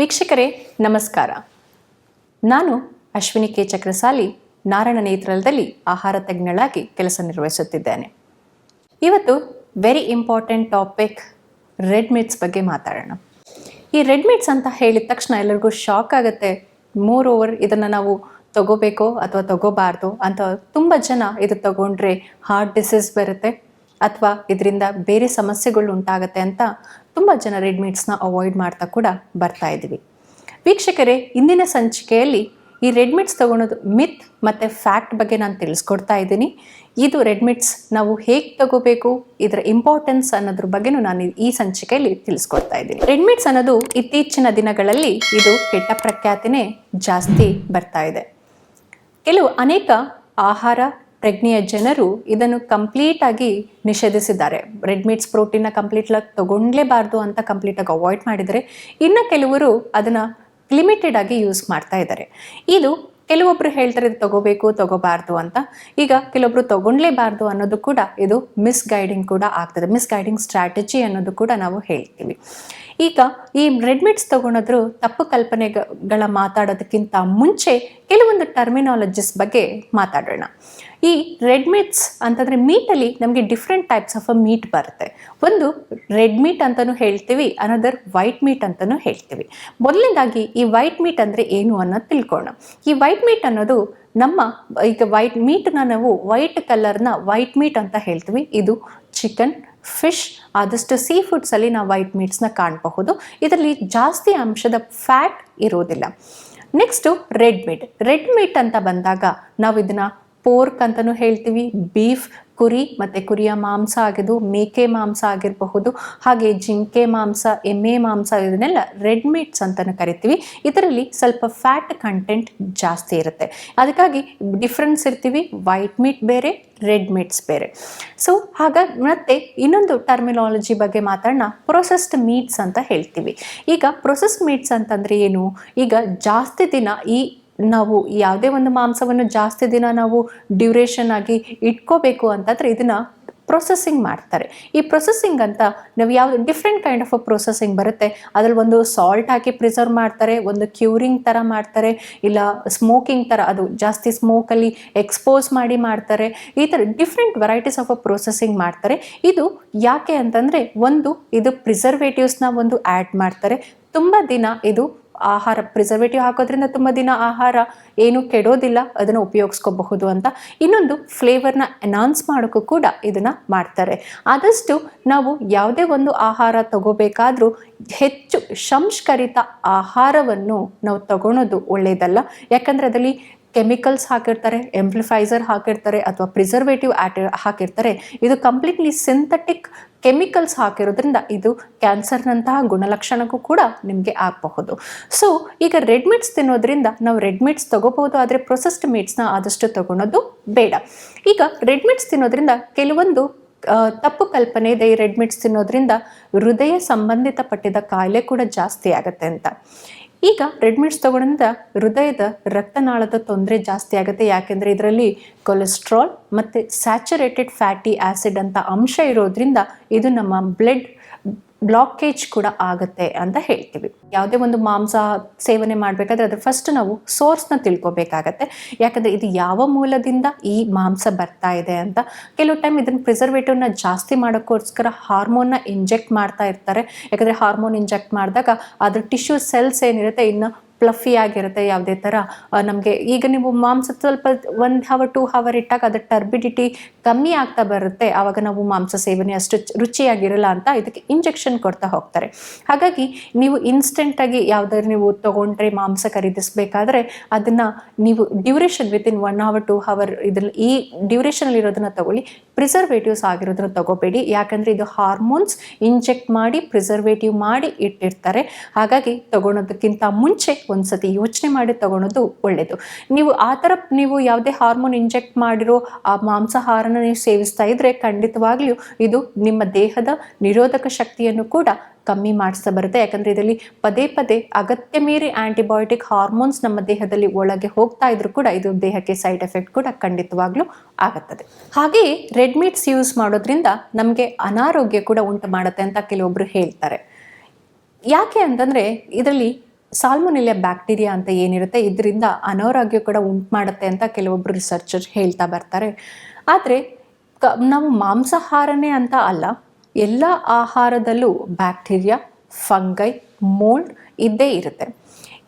ವೀಕ್ಷಕರೇ, ನಮಸ್ಕಾರ. ನಾನು ಅಶ್ವಿನಿ ಕೆ. ಚಕ್ರಸಾಲಿ ನಾರಾಯಣ ನೇತ್ರಾಲಯದಲ್ಲಿ ಆಹಾರ ತಜ್ಞಳಾಗಿ ಕೆಲಸ ನಿರ್ವಹಿಸುತ್ತಿದ್ದೇನೆ. ಇವತ್ತು very important topic red meats ಬಗ್ಗೆ ಮಾತಾಡೋಣ. ಈ ರೆಡ್ ಮೀಟ್ಸ್ ಅಂತ ಹೇಳಿದ ತಕ್ಷಣ ಎಲ್ಲರಿಗೂ ಶಾಕ್ ಆಗುತ್ತೆ. ಮೋರ್ ಓವರ್ ಇದನ್ನು ನಾವು ತಗೋಬೇಕೋ ಅಥವಾ ತಗೋಬಾರ್ದು ಅಂತ ತುಂಬ ಜನ ಇದು ತಗೊಂಡ್ರೆ ಹಾರ್ಟ್ ಡಿಸೀಸ್ ಬರುತ್ತೆ. ಅಥವಾ ಇದರಿಂದ ಬೇರೆ ಸಮಸ್ಯೆಗಳು ಉಂಟಾಗತ್ತೆ ಅಂತ ತುಂಬ ಜನ ರೆಡ್ ಮೀಟ್ಸ್ನ ಅವಾಯ್ಡ್ ಮಾಡ್ತಾ ಕೂಡ ಬರ್ತಾ ಇದ್ದೀವಿ. ವೀಕ್ಷಕರೇ, ಇಂದಿನ ಸಂಚಿಕೆಯಲ್ಲಿ ಈ ರೆಡ್ಮಿಟ್ಸ್ ತಗೊಳೋದು ಮಿತ್ ಮತ್ತು ಫ್ಯಾಕ್ಟ್ ಬಗ್ಗೆ ನಾನು ತಿಳಿಸ್ಕೊಡ್ತಾ ಇದ್ದೀನಿ. ಇದು ರೆಡ್ಮಿಟ್ಸ್ ನಾವು ಹೇಗೆ ತಗೋಬೇಕು, ಇದರ ಇಂಪಾರ್ಟೆನ್ಸ್ ಅನ್ನೋದ್ರ ಬಗ್ಗೆನೂ ನಾನು ಈ ಸಂಚಿಕೆಯಲ್ಲಿ ತಿಳಿಸ್ಕೊಡ್ತಾ ಇದ್ದೀನಿ. ರೆಡ್ಮಿಟ್ಸ್ ಅನ್ನೋದು ಇತ್ತೀಚಿನ ದಿನಗಳಲ್ಲಿ ಇದು ಕೆಟ್ಟ ಪ್ರಖ್ಯಾತಿನೇ ಜಾಸ್ತಿ ಬರ್ತಾ ಇದೆ. ಕೆಲವು ಅನೇಕ ಆಹಾರ ಪ್ರಜ್ಞೆಯ ಜನರು ಇದನ್ನು ಕಂಪ್ಲೀಟ್ ಆಗಿ ನಿಷೇಧಿಸಿದ್ದಾರೆ. ರೆಡ್ ಮೀಟ್ಸ್ ಪ್ರೋಟೀನ್ನ ಕಂಪ್ಲೀಟ್ ಆಗಿ ತಗೊಂಡ್ಲೇಬಾರ್ದು ಅಂತ ಕಂಪ್ಲೀಟ್ ಆಗಿ ಅವಾಯ್ಡ್ ಮಾಡಿದರೆ ಇನ್ನು ಕೆಲವರು ಅದನ್ನು ಲಿಮಿಟೆಡ್ ಆಗಿ ಯೂಸ್ ಮಾಡ್ತಾ ಇದ್ದಾರೆ. ಇದು ಕೆಲವೊಬ್ರು ಹೇಳ್ತಾರೆ ಇದು ತಗೋಬೇಕು, ತಗೋಬಾರ್ದು ಅಂತ. ಈಗ ಕೆಲವೊಬ್ರು ತಗೊಂಡ್ಲೇಬಾರ್ದು ಅನ್ನೋದು ಕೂಡ ಇದು ಮಿಸ್ ಗೈಡಿಂಗ್ ಕೂಡ ಆಗ್ತದೆ. ಮಿಸ್ ಗೈಡಿಂಗ್ ಸ್ಟ್ರಾಟಜಿ ಅನ್ನೋದು ಕೂಡ ನಾವು ಹೇಳ್ತೀವಿ. ಈಗ ಈ ರೆಡ್ಮಿಟ್ಸ್ ತಗೊಳೋದ್ರು ತಪ್ಪು ಕಲ್ಪನೆಗಳ ಮಾತಾಡೋದಕ್ಕಿಂತ ಮುಂಚೆ ಕೆಲವೊಂದು ಟರ್ಮಿನಾಲಜಿಸ್ ಬಗ್ಗೆ ಮಾತಾಡೋಣ. ಈ ರೆಡ್ ಮೀಟ್ಸ್ ಅಂತಂದರೆ ಮೀಟಲ್ಲಿ ನಮಗೆ different types of uh meat ಬರುತ್ತೆ. ಒಂದು ರೆಡ್ ಮೀಟ್ ಅಂತಲೂ ಹೇಳ್ತೀವಿ ಅನದರ್ ವೈಟ್ ಮೀಟ್ ಅಂತಲೂ ಹೇಳ್ತೀವಿ. ಮೊದಲನೇದಾಗಿ ಈ ವೈಟ್ ಮೀಟ್ ಅಂದರೆ ಏನು ಅನ್ನೋದು ತಿಳ್ಕೊಳ್ಳೋಣ ಈ ವೈಟ್ ಮೀಟ್ ಅನ್ನೋದು ನಮ್ಮ, ಈಗ ವೈಟ್ ಮೀಟನ್ನ ನಾವು ವೈಟ್ ಕಲರ್ನ ವೈಟ್ ಮೀಟ್ ಅಂತ ಹೇಳ್ತೀವಿ. ಇದು ಚಿಕನ್ ಫಿಶ್ ಆದಷ್ಟು ಸೀ ಫುಡ್ಸಲ್ಲಿ ನಾವು ವೈಟ್ ಮೀಟ್ಸ್ನ ಕಾಣಬಹುದು. ಇದರಲ್ಲಿ ಜಾಸ್ತಿ ಅಂಶದ ಫ್ಯಾಟ್ ಇರೋದಿಲ್ಲ next red meat red meat ಅಂತ ಬಂದಾಗ ನಾವು ಇದನ್ನ ಪೋರ್ಕ್ ಅಂತಲೂ ಹೇಳ್ತೀವಿ. ಬೀಫ್, ಕುರಿ ಮತ್ತು ಕುರಿಯ ಮಾಂಸ ಆಗಿದ್ದು ಮೇಕೆ ಮಾಂಸ ಆಗಿರಬಹುದು, ಹಾಗೆ ಜಿಂಕೆ ಮಾಂಸ, ಎಮ್ಮೆ ಮಾಂಸ ಇದನ್ನೆಲ್ಲ ರೆಡ್ ಮೀಟ್ಸ್ ಅಂತಲೂ ಕರಿತೀವಿ. ಇದರಲ್ಲಿ ಸ್ವಲ್ಪ ಫ್ಯಾಟ್ ಕಂಟೆಂಟ್ ಜಾಸ್ತಿ ಇರುತ್ತೆ. ಅದಕ್ಕಾಗಿ ಡಿಫ್ರೆನ್ಸ್ ಇರ್ತೀವಿ. ವೈಟ್ ಮೀಟ್ ಬೇರೆ ರೆಡ್ ಮೀಟ್ಸ್ ಬೇರೆ. ಸೊ ಹಾಗಾಗಿ ಮತ್ತೆ ಇನ್ನೊಂದು ಟರ್ಮಿನಾಲಜಿ ಬಗ್ಗೆ ಮಾತಾಡೋಣ ಪ್ರೊಸೆಸ್ಡ್ ಮೀಟ್ಸ್ ಅಂತ ಹೇಳ್ತೀವಿ. ಈಗ ಪ್ರೊಸೆಸ್ಡ್ ಮೀಟ್ಸ್ ಅಂತಂದರೆ ಏನು? ಈಗ ಜಾಸ್ತಿ ದಿನ ಈ ನಾವು ಯಾವುದೇ ಒಂದು ಮಾಂಸವನ್ನು ಜಾಸ್ತಿ ದಿನ ನಾವು ಡ್ಯೂರೇಷನ್ ಆಗಿ ಇಟ್ಕೋಬೇಕು ಅಂತಂದರೆ ಇದನ್ನು ಪ್ರೊಸೆಸಿಂಗ್ ಮಾಡ್ತಾರೆ. ಈ ಪ್ರೊಸೆಸಿಂಗ್ ಅಂತ ನಾವು ಯಾವ ಡಿಫ್ರೆಂಟ್ ಕೈಂಡ್ ಆಫ್ ಪ್ರೊಸೆಸಿಂಗ್ ಬರುತ್ತೆ. ಅದರಲ್ಲಿ ಒಂದು ಸಾಲ್ಟ್ ಹಾಕಿ ಪ್ರಿಸರ್ವ್ ಮಾಡ್ತಾರೆ, ಒಂದು ಕ್ಯೂರಿಂಗ್ ಥರ ಮಾಡ್ತಾರೆ, ಇಲ್ಲ ಸ್ಮೋಕಿಂಗ್ ಥರ ಅದು ಜಾಸ್ತಿ ಸ್ಮೋಕಲ್ಲಿ ಎಕ್ಸ್ಪೋಸ್ ಮಾಡಿ ಮಾಡ್ತಾರೆ. ಈ ಥರ ಡಿಫ್ರೆಂಟ್ ವೆರೈಟೀಸ್ ಆಫ್ ಪ್ರೊಸೆಸಿಂಗ್ ಮಾಡ್ತಾರೆ. ಇದು ಯಾಕೆ ಅಂತಂದರೆ ಒಂದು ಇದು ಪ್ರಿಸರ್ವೇಟಿವ್ಸ್ನ ಒಂದು ಆ್ಯಡ್ ಮಾಡ್ತಾರೆ. ತುಂಬ ದಿನ ಇದು ಆಹಾರ ಪ್ರಿಸರ್ವೇಟಿವ್ ಹಾಕೋದ್ರಿಂದ ತುಂಬ ದಿನ ಆಹಾರ ಏನು ಕೆಡೋದಿಲ್ಲ, ಅದನ್ನು ಉಪಯೋಗಿಸ್ಕೋಬಹುದು ಅಂತ. ಇನ್ನೊಂದು ಫ್ಲೇವರ್ನ ಎನಾನ್ಸ್ ಮಾಡೋಕ್ಕೂ ಕೂಡ ಇದನ್ನು ಮಾಡ್ತಾರೆ. ಆದಷ್ಟು ನಾವು ಯಾವುದೇ ಒಂದು ಆಹಾರ ತಗೋಬೇಕಾದ್ರೂ ಹೆಚ್ಚು ಸಂಸ್ಕರಿತ ಆಹಾರವನ್ನು ನಾವು ತಗೊಳೋದು ಒಳ್ಳೆಯದಲ್ಲ ಯಾಕಂದರೆ ಅದರಲ್ಲಿ ಕೆಮಿಕಲ್ಸ್ ಹಾಕಿರ್ತಾರೆ ಎಂಪ್ಲಿಫೈಸರ್ ಹಾಕಿರ್ತಾರೆ ಅಥವಾ ಪ್ರಿಸರ್ವೇಟಿವ್ ಆಟ ಹಾಕಿರ್ತಾರೆ. ಇದು ಕಂಪ್ಲೀಟ್ಲಿ ಸಿಂಥೆಟಿಕ್ ಕೆಮಿಕಲ್ಸ್ ಹಾಕಿರೋದ್ರಿಂದ ಇದು ಕ್ಯಾನ್ಸರ್ನಂತಹ ಗುಣಲಕ್ಷಣಕ್ಕೂ ಕೂಡ ನಿಮಗೆ ಆಗಬಹುದು. ಸೊ ಈಗ ರೆಡ್ ಮೀಟ್ಸ್ ತಿನ್ನೋದ್ರಿಂದ ನಾವು ರೆಡ್ ಮೀಟ್ಸ್ ತಗೋಬಹುದು, ಆದರೆ ಪ್ರೊಸೆಸ್ಡ್ ಮೀಟ್ಸ್ನ ಆದಷ್ಟು ತಗೊಳೋದು ಬೇಡ. ಈಗ ರೆಡ್ ಮೀಟ್ಸ್ ತಿನ್ನೋದ್ರಿಂದ ಕೆಲವೊಂದು ತಪ್ಪು ಕಲ್ಪನೆ ಇದೆ. ಈ ರೆಡ್ ಮೀಟ್ಸ್ ತಿನ್ನೋದ್ರಿಂದ ಹೃದಯ ಸಂಬಂಧಿತ ಪಟ್ಟಿದ ಕಾಯಿಲೆ ಕೂಡ ಜಾಸ್ತಿ ಆಗುತ್ತೆ ಅಂತ. ಈಗ ರೆಡ್ ಮೀಟ್ಸ್ ತಗೊಳ್ಳೋದ್ರಿಂದ ಹೃದಯದ ರಕ್ತನಾಳದ ತೊಂದರೆ ಜಾಸ್ತಿ ಆಗುತ್ತೆ. ಯಾಕೆಂದರೆ ಇದರಲ್ಲಿ ಕೊಲೆಸ್ಟ್ರಾಲ್ ಮತ್ತು ಸ್ಯಾಚುರೇಟೆಡ್ ಫ್ಯಾಟಿ ಆ್ಯಸಿಡ್ ಅಂತ ಅಂಶ ಇರೋದ್ರಿಂದ ಇದು ನಮ್ಮ ಬ್ಲಡ್ ಬ್ಲಾಕೇಜ್ ಕೂಡ ಆಗುತ್ತೆ ಅಂತ ಹೇಳ್ತೀವಿ. ಯಾವುದೇ ಒಂದು ಮಾಂಸ ಸೇವನೆ ಮಾಡಬೇಕಾದ್ರೆ ಅದ್ರ ಫಸ್ಟ್ ನಾವು ಸೋರ್ಸ್ನ ತಿಳ್ಕೊಬೇಕಾಗತ್ತೆ. ಯಾಕಂದರೆ ಇದು ಯಾವ ಮೂಲದಿಂದ ಈ ಮಾಂಸ ಬರ್ತಾ ಇದೆ ಅಂತ. ಕೆಲವು ಟೈಮ್ ಇದನ್ನು ಪ್ರಿಸರ್ವೇಟಿವ್ನ ಜಾಸ್ತಿ ಮಾಡೋಕ್ಕೋಸ್ಕರ ಹಾರ್ಮೋನ್ನ ಇಂಜೆಕ್ಟ್ ಮಾಡ್ತಾ ಇರ್ತಾರೆ. ಯಾಕಂದರೆ ಹಾರ್ಮೋನ್ ಇಂಜೆಕ್ಟ್ ಮಾಡಿದಾಗ ಅದ್ರ ಟಿಶ್ಯೂ ಸೆಲ್ಸ್ ಏನಿರುತ್ತೆ ಇನ್ನು ಪ್ಲಫಿ ಆಗಿರುತ್ತೆ ಯಾವುದೇ ಥರ. ನಮಗೆ ಈಗ ನೀವು ಮಾಂಸ ಸ್ವಲ್ಪ ಒಂದು ಹವರ್ ಟೂ ಹವರ್ ಇಟ್ಟಾಗ ಅದರ ಟರ್ಬಿಡಿಟಿ ಕಮ್ಮಿ ಆಗ್ತಾ ಬರುತ್ತೆ. ಆವಾಗ ನಾವು ಮಾಂಸ ಸೇವನೆ ಅಷ್ಟು ರುಚಿಯಾಗಿರಲ್ಲ ಅಂತ ಇದಕ್ಕೆ ಇಂಜೆಕ್ಷನ್ ಕೊಡ್ತಾ ಹೋಗ್ತಾರೆ. ಹಾಗಾಗಿ ನೀವು ಇನ್ಸ್ಟೆಂಟಾಗಿ ಯಾವುದಾದ್ರು ನೀವು ತೊಗೊಂಡ್ರೆ ಮಾಂಸ ಖರೀದಿಸಬೇಕಾದ್ರೆ ಅದನ್ನು ನೀವು duration within one hour two hour ಇದ್ರಲ್ಲಿ ಈ ಡ್ಯೂರೇಷನಲ್ಲಿ ಇರೋದನ್ನ ತಗೊಳ್ಳಿ. ಪ್ರಿಸರ್ವೇಟಿವ್ಸ್ ಆಗಿರೋದನ್ನ ತಗೋಬೇಡಿ. ಯಾಕಂದರೆ ಇದು ಹಾರ್ಮೋನ್ಸ್ ಇಂಜೆಕ್ಟ್ ಮಾಡಿ ಪ್ರಿಸರ್ವೇಟಿವ್ ಮಾಡಿ ಇಟ್ಟಿರ್ತಾರೆ. ಹಾಗಾಗಿ ತಗೊಳೋದಕ್ಕಿಂತ ಮುಂಚೆ ಒಂದ್ಸತಿ ಯೋಚನೆ ಮಾಡಿ ತಗೊಳೋದು ಒಳ್ಳೆಯದು ನೀವು ಆ ಥರ ನೀವು ಯಾವುದೇ ಹಾರ್ಮೋನ್ ಇಂಜೆಕ್ಟ್ ಮಾಡಿರೋ ಆ ಮಾಂಸಾಹಾರನ ನೀವು ಸೇವಿಸ್ತಾ ಇದ್ರೆ ಖಂಡಿತವಾಗ್ಲೂ ಇದು ನಿಮ್ಮ ದೇಹದ ನಿರೋಧಕ ಶಕ್ತಿಯನ್ನು ಕೂಡ ಕಮ್ಮಿ ಮಾಡಿಸ್ತಾ ಬರುತ್ತೆ. ಯಾಕಂದರೆ ಇದರಲ್ಲಿ ಪದೇ ಪದೇ ಅಗತ್ಯ ಮೀರಿ ಆ್ಯಂಟಿಬಯೋಟಿಕ್ ಹಾರ್ಮೋನ್ಸ್ ನಮ್ಮ ದೇಹದಲ್ಲಿ ಒಳಗೆ ಹೋಗ್ತಾ ಇದ್ರು ಕೂಡ ಇದು ದೇಹಕ್ಕೆ ಸೈಡ್ ಎಫೆಕ್ಟ್ ಕೂಡ ಖಂಡಿತವಾಗ್ಲೂ ಆಗುತ್ತದೆ. ಹಾಗೆಯೇ ರೆಡ್ ಮೀಟ್ಸ್ ಯೂಸ್ ಮಾಡೋದ್ರಿಂದ ನಮಗೆ ಅನಾರೋಗ್ಯ ಕೂಡ ಉಂಟು ಮಾಡುತ್ತೆ ಅಂತ ಕೆಲವೊಬ್ಬರು ಹೇಳ್ತಾರೆ. ಯಾಕೆ ಅಂತಂದರೆ ಇದರಲ್ಲಿ ಸಾಲ್ಮೊನೆಲಿಯಾ ಬ್ಯಾಕ್ಟೀರಿಯಾ ಅಂತ ಏನಿರುತ್ತೆ, ಇದರಿಂದ ಅನಾರೋಗ್ಯ ಕೂಡ ಉಂಟು ಮಾಡುತ್ತೆ ಅಂತ ಕೆಲವೊಬ್ಬರು ರಿಸರ್ಚರ್ ಹೇಳ್ತಾ ಬರ್ತಾರೆ. ಆದರೆ, ಕ, ನಾವು ಮಾಂಸಾಹಾರನೇ ಅಂತ ಅಲ್ಲ, ಎಲ್ಲ ಆಹಾರದಲ್ಲೂ ಬ್ಯಾಕ್ಟೀರಿಯಾ, ಫಂಗೈ, ಮೋಲ್ಡ್ ಇದ್ದೇ ಇರುತ್ತೆ.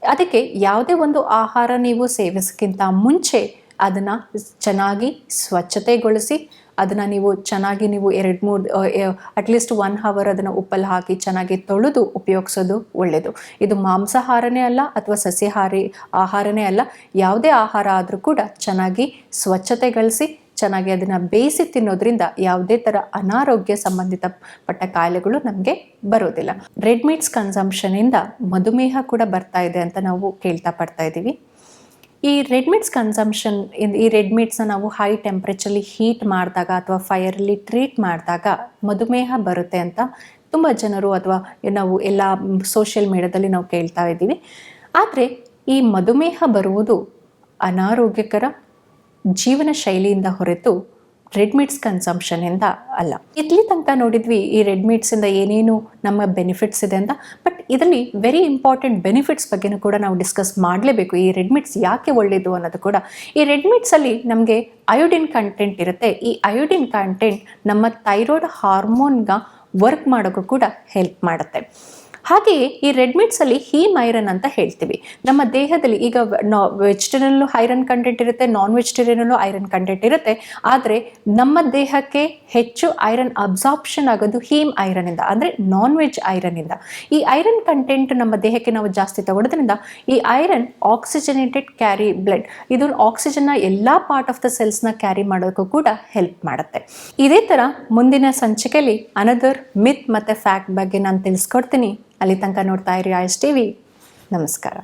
ಅದಕ್ಕೆ ಯಾವುದೇ ಒಂದು ಆಹಾರ ನೀವು ಸೇವಿಸೋಕ್ಕಿಂತ ಮುಂಚೆ ಅದನ್ನು ಚೆನ್ನಾಗಿ ಸ್ವಚ್ಛತೆಗೊಳಿಸಿ ಅದನ್ನು ನೀವು ಚೆನ್ನಾಗಿ ನೀವು ಎರಡು ಮೂರು ಅಟ್ಲೀಸ್ಟ್ ಒನ್ ಹವರ್ ಅದನ್ನು ಉಪ್ಪಲ್ಲಿ ಹಾಕಿ ಚೆನ್ನಾಗಿ ತೊಳೆದು ಉಪಯೋಗಿಸೋದು ಒಳ್ಳೆಯದು ಇದು ಮಾಂಸಾಹಾರನೇ ಅಲ್ಲ ಅಥವಾ ಸಸ್ಯಾಹಾರಿ ಆಹಾರನೇ ಅಲ್ಲ, ಯಾವುದೇ ಆಹಾರ ಆದರೂ ಕೂಡ ಚೆನ್ನಾಗಿ ಸ್ವಚ್ಛತೆಗಳಿಸಿ ಚೆನ್ನಾಗಿ ಅದನ್ನು ಬೇಯಿಸಿ ತಿನ್ನೋದ್ರಿಂದ ಯಾವುದೇ ಥರ ಅನಾರೋಗ್ಯ ಸಂಬಂಧಿತಪಟ್ಟ ಕಾಯಿಲೆಗಳು ನಮಗೆ ಬರೋದಿಲ್ಲ. ರೆಡ್ ಮೀಟ್ಸ್ ಕನ್ಸಂಪ್ಷನಿಂದ ಮಧುಮೇಹ ಕೂಡ ಬರ್ತಾ ಇದೆ ಅಂತ ನಾವು ಕೇಳ್ತಾ ಪಡ್ತಾ ಇದ್ದೀವಿ ಈ ರೆಡ್ ಮೀಟ್ಸ್ ಕನ್ಸಂಪ್ಷನ್ ಈ ರೆಡ್ ಮೀಟ್ಸ್ನ ನಾವು ಹೈ ಟೆಂಪ್ರೇಚರ್ಲಿ ಹೀಟ್ ಮಾಡಿದಾಗ ಅಥವಾ ಫೈರಲ್ಲಿ ಟ್ರೀಟ್ ಮಾಡಿದಾಗ ಮಧುಮೇಹ ಬರುತ್ತೆ ಅಂತ ತುಂಬ ಜನರು ಅಥವಾ ನಾವು ಎಲ್ಲ ಸೋಷಿಯಲ್ ಮೀಡಿಯಾದಲ್ಲಿ ನಾವು ಕೇಳ್ತಾ ಇದ್ದೀವಿ. ಆದರೆ ಈ ಮಧುಮೇಹ ಬರುವುದು ಅನಾರೋಗ್ಯಕರ ಜೀವನ ಶೈಲಿಯಿಂದ ಹೊರತು ರೆಡ್ ಮೀಟ್ಸ್ ಕನ್ಸಂಪ್ಷನಿಂದ ಅಲ್ಲ. ಇಲ್ಲಿ ತನಕ ನೋಡಿದ್ವಿ, ಈ ರೆಡ್ ಮೀಟ್ಸಿಂದ ಏನೇನು ನಮ್ಮ ಬೆನಿಫಿಟ್ಸ್ ಇದೆ ಅಂತ. ಬಟ್ ಇದರಲ್ಲಿ ವೆರಿ ಇಂಪಾರ್ಟೆಂಟ್ ಬೆನಿಫಿಟ್ಸ್ ಬಗ್ಗೆನೂ ಕೂಡ ನಾವು ಡಿಸ್ಕಸ್ ಮಾಡಲೇಬೇಕು. ಈ ರೆಡ್ ಮೀಟ್ಸ್ ಯಾಕೆ ಒಳ್ಳೆಯದು ಅನ್ನೋದು ಕೂಡ. ಈ ರೆಡ್ ಮೀಟ್ಸಲ್ಲಿ ನಮಗೆ ಅಯೋಡಿನ್ ಕಂಟೆಂಟ್ ಇರುತ್ತೆ. ಈ ಅಯೋಡಿನ್ ಕಂಟೆಂಟ್ ನಮ್ಮ ಥೈರಾಯ್ಡ್ ಹಾರ್ಮೋನ್ಗ ವರ್ಕ್ ಮಾಡೋಕ್ಕೂ ಕೂಡ ಹೆಲ್ಪ್ ಮಾಡುತ್ತೆ. ಹಾಗೆಯೇ ಈ ರೆಡ್ ಮೀಟ್ಸಲ್ಲಿ ಹೀಮ್ ಐರನ್ ಅಂತ ಹೇಳ್ತೀವಿ. ನಮ್ಮ ದೇಹದಲ್ಲಿ ಈಗ ನಾ ವೆಜಿಟೇರಿಯನಲ್ಲೂ ಐರನ್ ಕಂಟೆಂಟ್ ಇರುತ್ತೆ ನಾನ್ ವೆಜಿಟೇರಿಯನಲ್ಲೂ ಐರನ್ ಕಂಟೆಂಟ್ ಇರುತ್ತೆ. ಆದರೆ ನಮ್ಮ ದೇಹಕ್ಕೆ ಹೆಚ್ಚು ಐರನ್ ಅಬ್ಸಾರ್ಪ್ಷನ್ ಆಗೋದು ಹೀಮ್ ಐರನಿಂದ, ಅಂದರೆ ನಾನ್ ವೆಜ್ ಇಂದ ಈ ಐರನ್ ಕಂಟೆಂಟ್ ನಮ್ಮ ದೇಹಕ್ಕೆ ನಾವು ಜಾಸ್ತಿ ತಗೊಳ್ಳೋದ್ರಿಂದ ಈ ಐರನ್ ಆಕ್ಸಿಜನೇಟೆಡ್ ಕ್ಯಾರಿ ಬ್ಲಡ್, ಇದು ಆಕ್ಸಿಜನ್ನ ಎಲ್ಲ ಪಾರ್ಟ್ ಆಫ್ ದ ಸೆಲ್ಸ್ನ ಕ್ಯಾರಿ ಮಾಡೋಕ್ಕೂ ಕೂಡ ಹೆಲ್ಪ್ ಮಾಡುತ್ತೆ. ಇದೇ ಥರ ಮುಂದಿನ ಸಂಚಿಕೆಯಲ್ಲಿ ಅನದರ್ ಮಿತ್ ಮತ್ತು ಫ್ಯಾಕ್ಟ್ ಬಗ್ಗೆ ನಾನು ತಿಳಿಸ್ಕೊಡ್ತೀನಿ. ಅಲ್ಲಿ ತನಕ ನೋಡ್ತಾ ಇರಿ ಐಸ್ ಟಿವಿ. ನಮಸ್ಕಾರ.